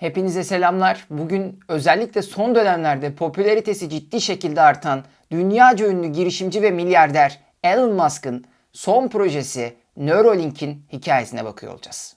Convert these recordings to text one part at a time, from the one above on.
Hepinize selamlar. Bugün özellikle son dönemlerde popülaritesi ciddi şekilde artan dünyaca ünlü girişimci ve milyarder Elon Musk'ın son projesi Neuralink'in hikayesine bakıyor olacağız.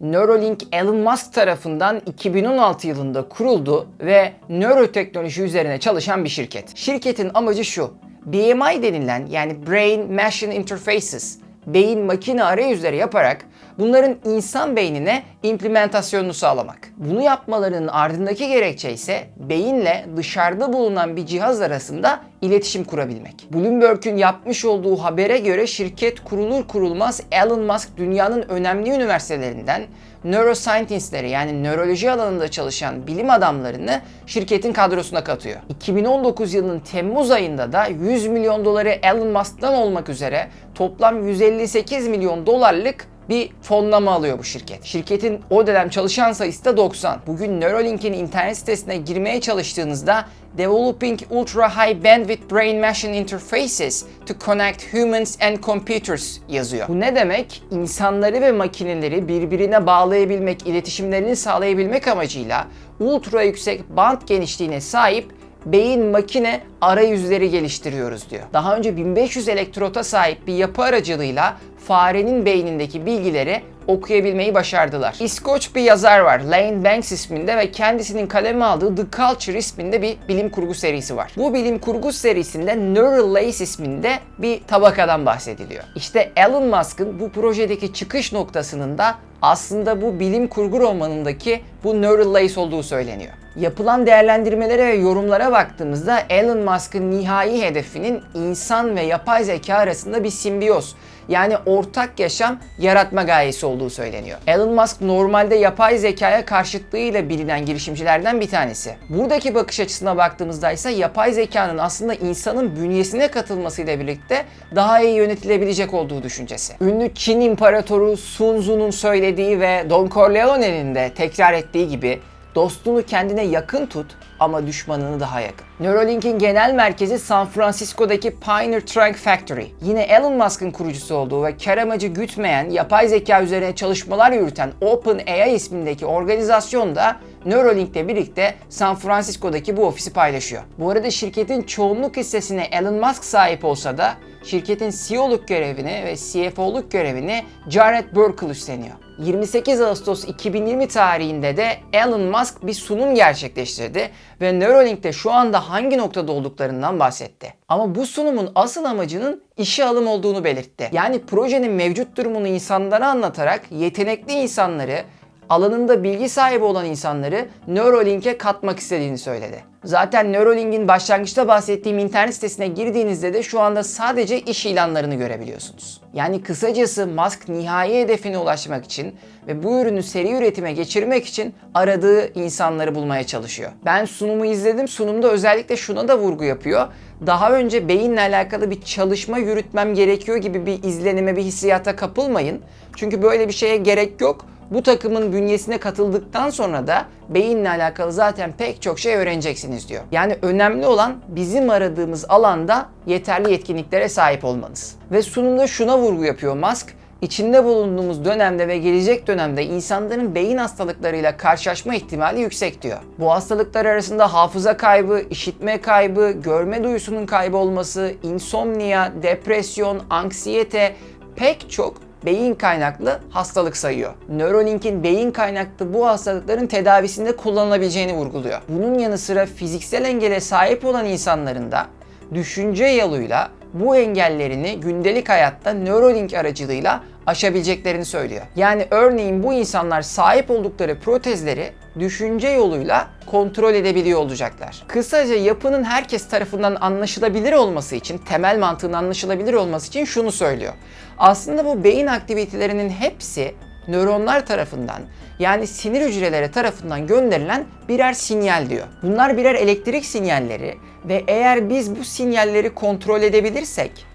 Neuralink Elon Musk tarafından 2016 yılında kuruldu ve nöroteknoloji üzerine çalışan bir şirket. Şirketin amacı şu. BMI denilen yani Brain Machine Interfaces beyin makine arayüzleri yaparak bunların insan beynine implementasyonunu sağlamak. Bunu yapmalarının ardındaki gerekçe ise beyinle dışarıda bulunan bir cihaz arasında iletişim kurabilmek. Bloomberg'ün yapmış olduğu habere göre şirket kurulur kurulmaz Elon Musk dünyanın önemli üniversitelerinden neuroscientistleri yani nöroloji alanında çalışan bilim adamlarını şirketin kadrosuna katıyor. 2019 yılının Temmuz ayında da 100 milyon doları Elon Musk'tan olmak üzere toplam 158 milyon dolarlık bir fonlama alıyor bu şirket. Şirketin o dönem çalışan sayısı da 90. Bugün Neuralink'in internet sitesine girmeye çalıştığınızda Developing Ultra High Bandwidth Brain Machine Interfaces to Connect Humans and Computers yazıyor. Bu ne demek? İnsanları ve makineleri birbirine bağlayabilmek, iletişimlerini sağlayabilmek amacıyla ultra yüksek band genişliğine sahip beyin makine arayüzleri geliştiriyoruz diyor. Daha önce 1500 elektrota sahip bir yapı aracılığıyla farenin beynindeki bilgileri okuyabilmeyi başardılar. İskoç bir yazar var Lane Banks isminde ve kendisinin kaleme aldığı The Culture isminde bir bilim kurgu serisi var. Bu bilim kurgu serisinde Neural Lace isminde bir tabakadan bahsediliyor. İşte Elon Musk'ın bu projedeki çıkış noktasının da aslında bu bilim kurgu romanındaki bu Neural Lace olduğu söyleniyor. Yapılan değerlendirmelere ve yorumlara baktığımızda Elon Musk'ın nihai hedefinin insan ve yapay zeka arasında bir simbiyoz yani ortak yaşam yaratma gayesi olduğu söyleniyor. Elon Musk normalde yapay zekaya karşıtlığıyla bilinen girişimcilerden bir tanesi. Buradaki bakış açısına baktığımızda ise yapay zekanın aslında insanın bünyesine katılmasıyla birlikte daha iyi yönetilebilecek olduğu düşüncesi. Ünlü Çin İmparatoru Sun Tzu'nun söylediği ve Don Corleone'nin de tekrar ettiği gibi Dostunu kendine yakın tut ama düşmanını daha yakın. Neuralink'in genel merkezi San Francisco'daki Pioneer Trunk Factory. Yine Elon Musk'ın kurucusu olduğu ve kar amacı gütmeyen, yapay zeka üzerine çalışmalar yürüten OpenAI ismindeki organizasyon da Neuralink'le birlikte San Francisco'daki bu ofisi paylaşıyor. Bu arada şirketin çoğunluk hissesine Elon Musk sahip olsa da şirketin CEO'luk görevini ve CFO'luk görevini Jared Burkle üstleniyor. 28 Ağustos 2020 tarihinde de Elon Musk bir sunum gerçekleştirdi ve Neuralink'te şu anda hangi noktada olduklarından bahsetti. Ama bu sunumun asıl amacının işe alım olduğunu belirtti. Yani projenin mevcut durumunu insanlara anlatarak yetenekli insanları alanında bilgi sahibi olan insanları Neuralink'e katmak istediğini söyledi. Zaten Neuralink'in başlangıçta bahsettiğim internet sitesine girdiğinizde de şu anda sadece iş ilanlarını görebiliyorsunuz. Yani kısacası Musk nihai hedefine ulaşmak için ve bu ürünü seri üretime geçirmek için aradığı insanları bulmaya çalışıyor. Ben sunumu izledim. Sunumda özellikle şuna da vurgu yapıyor. Daha önce beyinle alakalı bir çalışma yürütmem gerekiyor gibi bir izlenime, bir hissiyata kapılmayın. Çünkü böyle bir şeye gerek yok bu takımın bünyesine katıldıktan sonra da beyinle alakalı zaten pek çok şey öğreneceksiniz diyor. Yani önemli olan bizim aradığımız alanda yeterli yetkinliklere sahip olmanız. Ve sunumda şuna vurgu yapıyor Musk. İçinde bulunduğumuz dönemde ve gelecek dönemde insanların beyin hastalıklarıyla karşılaşma ihtimali yüksek diyor. Bu hastalıklar arasında hafıza kaybı, işitme kaybı, görme duyusunun kaybolması, insomnia, depresyon, anksiyete pek çok beyin kaynaklı hastalık sayıyor. Neuralink'in beyin kaynaklı bu hastalıkların tedavisinde kullanılabileceğini vurguluyor. Bunun yanı sıra fiziksel engele sahip olan insanların da düşünce yoluyla bu engellerini gündelik hayatta Neuralink aracılığıyla aşabileceklerini söylüyor. Yani örneğin bu insanlar sahip oldukları protezleri düşünce yoluyla kontrol edebiliyor olacaklar. Kısaca yapının herkes tarafından anlaşılabilir olması için, temel mantığın anlaşılabilir olması için şunu söylüyor. Aslında bu beyin aktivitelerinin hepsi nöronlar tarafından yani sinir hücreleri tarafından gönderilen birer sinyal diyor. Bunlar birer elektrik sinyalleri ve eğer biz bu sinyalleri kontrol edebilirsek,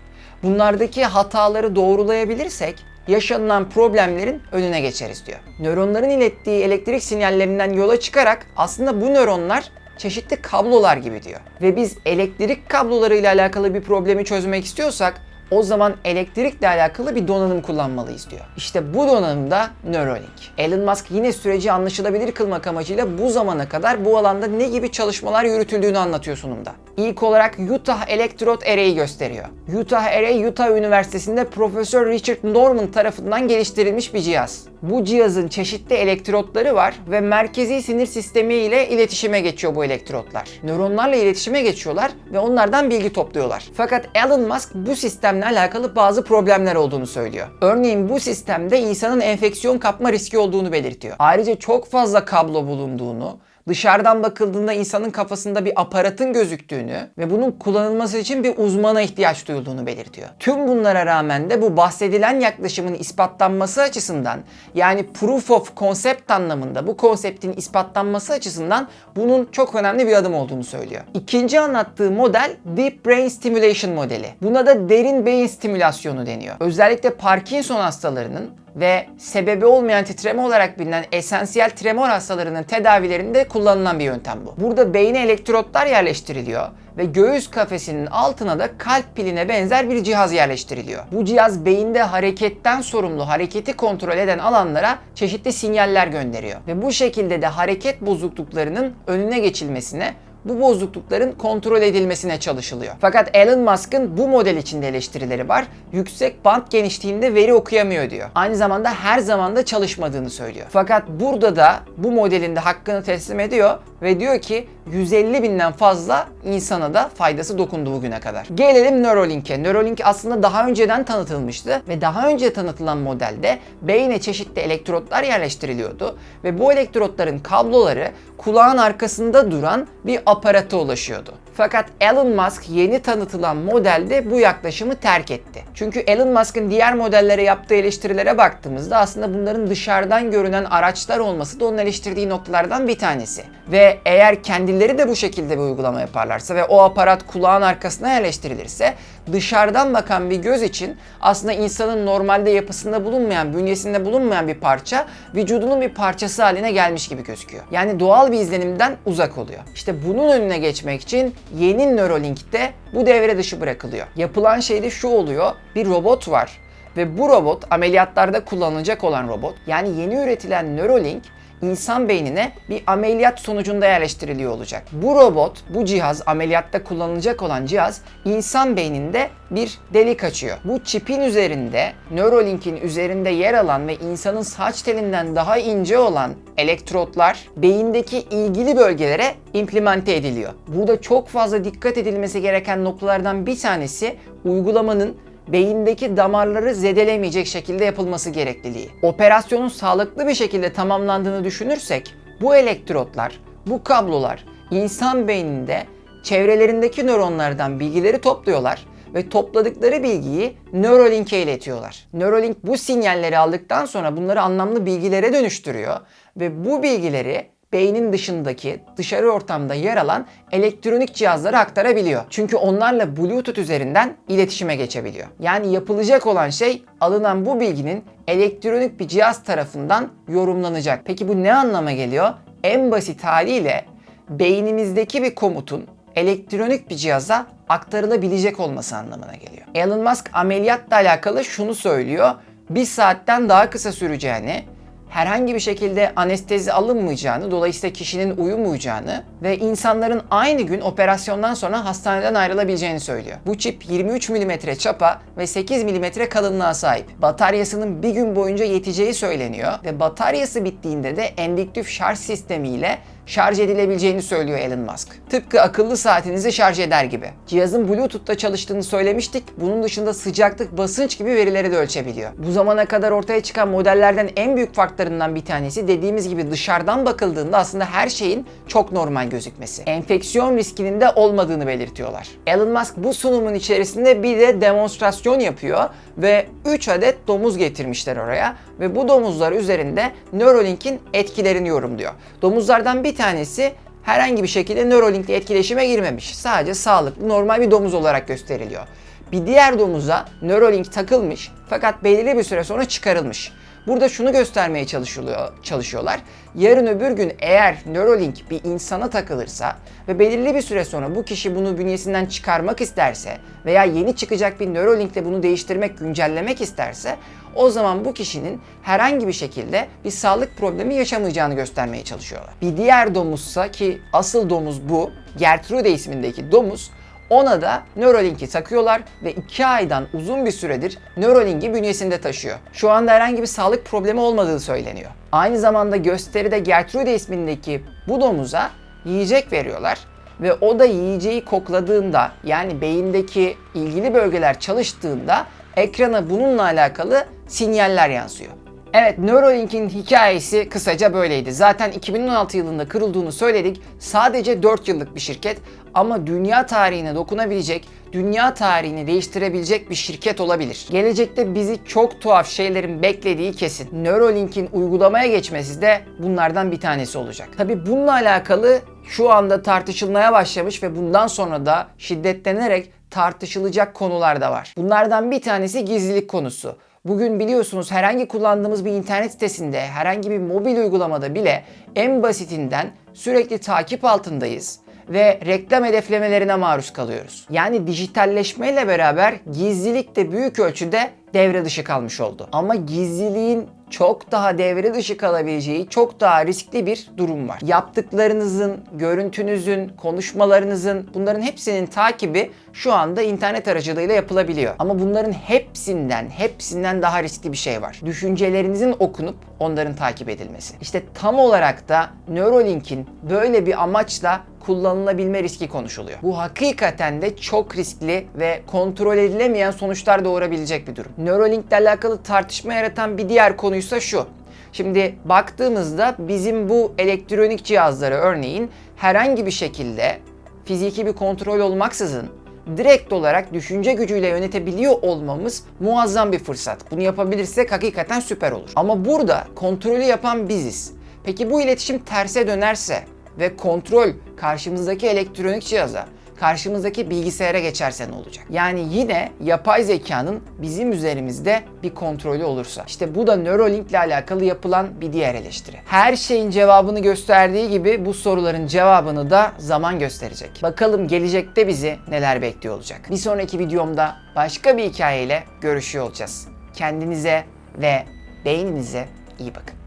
bunlardaki hataları doğrulayabilirsek yaşanılan problemlerin önüne geçeriz diyor. Nöronların ilettiği elektrik sinyallerinden yola çıkarak aslında bu nöronlar çeşitli kablolar gibi diyor. Ve biz elektrik kablolarıyla alakalı bir problemi çözmek istiyorsak O zaman elektrikle alakalı bir donanım kullanmalıyız diyor. İşte bu donanım da Neuralink. Elon Musk yine süreci anlaşılabilir kılmak amacıyla bu zamana kadar bu alanda ne gibi çalışmalar yürütüldüğünü anlatıyor sunumda. İlk olarak Utah Electrode Array'i gösteriyor. Utah Array, Utah Üniversitesi'nde Profesör Richard Norman tarafından geliştirilmiş bir cihaz. Bu cihazın çeşitli elektrotları var ve merkezi sinir sistemi ile iletişime geçiyor bu elektrotlar. Nöronlarla iletişime geçiyorlar ve onlardan bilgi topluyorlar. Fakat Elon Musk bu sistemle alakalı bazı problemler olduğunu söylüyor. Örneğin bu sistemde insanın enfeksiyon kapma riski olduğunu belirtiyor. Ayrıca çok fazla kablo bulunduğunu, dışarıdan bakıldığında insanın kafasında bir aparatın gözüktüğünü ve bunun kullanılması için bir uzmana ihtiyaç duyulduğunu belirtiyor. Tüm bunlara rağmen de bu bahsedilen yaklaşımın ispatlanması açısından yani proof of concept anlamında bu konseptin ispatlanması açısından bunun çok önemli bir adım olduğunu söylüyor. İkinci anlattığı model Deep Brain Stimulation modeli. Buna da derin beyin stimülasyonu deniyor. Özellikle Parkinson hastalarının ve sebebi olmayan titreme olarak bilinen esansiyel tremor hastalarının tedavilerinde kullanılan bir yöntem bu. Burada beyne elektrotlar yerleştiriliyor ve göğüs kafesinin altına da kalp piline benzer bir cihaz yerleştiriliyor. Bu cihaz beyinde hareketten sorumlu hareketi kontrol eden alanlara çeşitli sinyaller gönderiyor ve bu şekilde de hareket bozukluklarının önüne geçilmesine bu bozuklukların kontrol edilmesine çalışılıyor. Fakat Elon Musk'ın bu model içinde eleştirileri var. Yüksek band genişliğinde veri okuyamıyor diyor. Aynı zamanda her zaman da çalışmadığını söylüyor. Fakat burada da bu modelin de hakkını teslim ediyor ve diyor ki 150 binden fazla insana da faydası dokundu bugüne kadar. Gelelim Neuralink'e. Neuralink aslında daha önceden tanıtılmıştı ve daha önce tanıtılan modelde beyne çeşitli elektrotlar yerleştiriliyordu ve bu elektrotların kabloları kulağın arkasında duran bir aparata ulaşıyordu. Fakat Elon Musk yeni tanıtılan modelde bu yaklaşımı terk etti. Çünkü Elon Musk'ın diğer modellere yaptığı eleştirilere baktığımızda aslında bunların dışarıdan görünen araçlar olması da onun eleştirdiği noktalardan bir tanesi. Ve eğer kendileri de bu şekilde bir uygulama yaparlarsa ve o aparat kulağın arkasına yerleştirilirse dışarıdan bakan bir göz için aslında insanın normalde yapısında bulunmayan, bünyesinde bulunmayan bir parça vücudunun bir parçası haline gelmiş gibi gözüküyor. Yani doğal bir izlenimden uzak oluyor. İşte bunun önüne geçmek için yeni Neuralink'te bu devre dışı bırakılıyor. Yapılan şey de şu oluyor. Bir robot var ve bu robot ameliyatlarda kullanılacak olan robot. Yani yeni üretilen Neuralink insan beynine bir ameliyat sonucunda yerleştiriliyor olacak. Bu robot, bu cihaz, ameliyatta kullanılacak olan cihaz insan beyninde bir delik açıyor. Bu çipin üzerinde, Neuralink'in üzerinde yer alan ve insanın saç telinden daha ince olan elektrotlar beyindeki ilgili bölgelere implemente ediliyor. Burada çok fazla dikkat edilmesi gereken noktalardan bir tanesi uygulamanın beyindeki damarları zedelemeyecek şekilde yapılması gerekliliği. Operasyonun sağlıklı bir şekilde tamamlandığını düşünürsek bu elektrotlar, bu kablolar insan beyninde çevrelerindeki nöronlardan bilgileri topluyorlar ve topladıkları bilgiyi Neuralink'e iletiyorlar. Neuralink bu sinyalleri aldıktan sonra bunları anlamlı bilgilere dönüştürüyor ve bu bilgileri beynin dışındaki dışarı ortamda yer alan elektronik cihazlara aktarabiliyor. Çünkü onlarla Bluetooth üzerinden iletişime geçebiliyor. Yani yapılacak olan şey alınan bu bilginin elektronik bir cihaz tarafından yorumlanacak. Peki bu ne anlama geliyor? En basit haliyle beynimizdeki bir komutun elektronik bir cihaza aktarılabilecek olması anlamına geliyor. Elon Musk ameliyatla alakalı şunu söylüyor. Bir saatten daha kısa süreceğini, herhangi bir şekilde anestezi alınmayacağını, dolayısıyla kişinin uyumayacağını ve insanların aynı gün operasyondan sonra hastaneden ayrılabileceğini söylüyor. Bu çip 23 mm çapa ve 8 mm kalınlığa sahip. Bataryasının bir gün boyunca yeteceği söyleniyor ve bataryası bittiğinde de endüktif şarj sistemiyle şarj edilebileceğini söylüyor Elon Musk. Tıpkı akıllı saatinizi şarj eder gibi. Cihazın Bluetooth'ta çalıştığını söylemiştik. Bunun dışında sıcaklık, basınç gibi verileri de ölçebiliyor. Bu zamana kadar ortaya çıkan modellerden en büyük farklarından bir tanesi dediğimiz gibi dışarıdan bakıldığında aslında her şeyin çok normal gözükmesi. Enfeksiyon riskinin de olmadığını belirtiyorlar. Elon Musk bu sunumun içerisinde bir de demonstrasyon yapıyor ve 3 adet domuz getirmişler oraya ve bu domuzlar üzerinde Neuralink'in etkilerini yorumluyor. Domuzlardan bir tanesi herhangi bir şekilde Neuralink'le etkileşime girmemiş. Sadece sağlıklı, normal bir domuz olarak gösteriliyor. Bir diğer domuza Neuralink takılmış fakat belirli bir süre sonra çıkarılmış. Burada şunu göstermeye çalışılıyor, çalışıyorlar. Yarın öbür gün eğer Neuralink bir insana takılırsa ve belirli bir süre sonra bu kişi bunu bünyesinden çıkarmak isterse veya yeni çıkacak bir Neuralink'le bunu değiştirmek, güncellemek isterse o zaman bu kişinin herhangi bir şekilde bir sağlık problemi yaşamayacağını göstermeye çalışıyorlar. Bir diğer domuzsa ki asıl domuz bu, Gertrude ismindeki domuz ona da Neuralink'i takıyorlar ve 2 aydan uzun bir süredir Neuralink'i bünyesinde taşıyor. Şu anda herhangi bir sağlık problemi olmadığı söyleniyor. Aynı zamanda gösteride Gertrude ismindeki bu domuza yiyecek veriyorlar ve o da yiyeceği kokladığında yani beyindeki ilgili bölgeler çalıştığında ekrana bununla alakalı sinyaller yansıyor. Evet Neuralink'in hikayesi kısaca böyleydi. Zaten 2016 yılında kırıldığını söyledik. Sadece 4 yıllık bir şirket ama dünya tarihine dokunabilecek, dünya tarihini değiştirebilecek bir şirket olabilir. Gelecekte bizi çok tuhaf şeylerin beklediği kesin. Neuralink'in uygulamaya geçmesi de bunlardan bir tanesi olacak. Tabi bununla alakalı şu anda tartışılmaya başlamış ve bundan sonra da şiddetlenerek tartışılacak konular da var. Bunlardan bir tanesi gizlilik konusu. Bugün biliyorsunuz herhangi kullandığımız bir internet sitesinde, herhangi bir mobil uygulamada bile en basitinden sürekli takip altındayız ve reklam hedeflemelerine maruz kalıyoruz. Yani dijitalleşmeyle beraber gizlilik de büyük ölçüde devre dışı kalmış oldu. Ama gizliliğin çok daha devre dışı kalabileceği çok daha riskli bir durum var. Yaptıklarınızın, görüntünüzün, konuşmalarınızın bunların hepsinin takibi şu anda internet aracılığıyla yapılabiliyor. Ama bunların hepsinden, hepsinden daha riskli bir şey var. Düşüncelerinizin okunup onların takip edilmesi. İşte tam olarak da Neuralink'in böyle bir amaçla kullanılabilme riski konuşuluyor. Bu hakikaten de çok riskli ve kontrol edilemeyen sonuçlar doğurabilecek bir durum. Neuralink ile alakalı tartışma yaratan bir diğer konuysa şu. Şimdi baktığımızda bizim bu elektronik cihazları örneğin herhangi bir şekilde fiziki bir kontrol olmaksızın direkt olarak düşünce gücüyle yönetebiliyor olmamız muazzam bir fırsat. Bunu yapabilirsek hakikaten süper olur. Ama burada kontrolü yapan biziz. Peki bu iletişim terse dönerse ve kontrol karşımızdaki elektronik cihaza, karşımızdaki bilgisayara geçerse ne olacak? Yani yine yapay zekanın bizim üzerimizde bir kontrolü olursa. İşte bu da Neuralink ile alakalı yapılan bir diğer eleştiri. Her şeyin cevabını gösterdiği gibi bu soruların cevabını da zaman gösterecek. Bakalım gelecekte bizi neler bekliyor olacak. Bir sonraki videomda başka bir hikayeyle görüşüyor olacağız. Kendinize ve beyninize iyi bakın.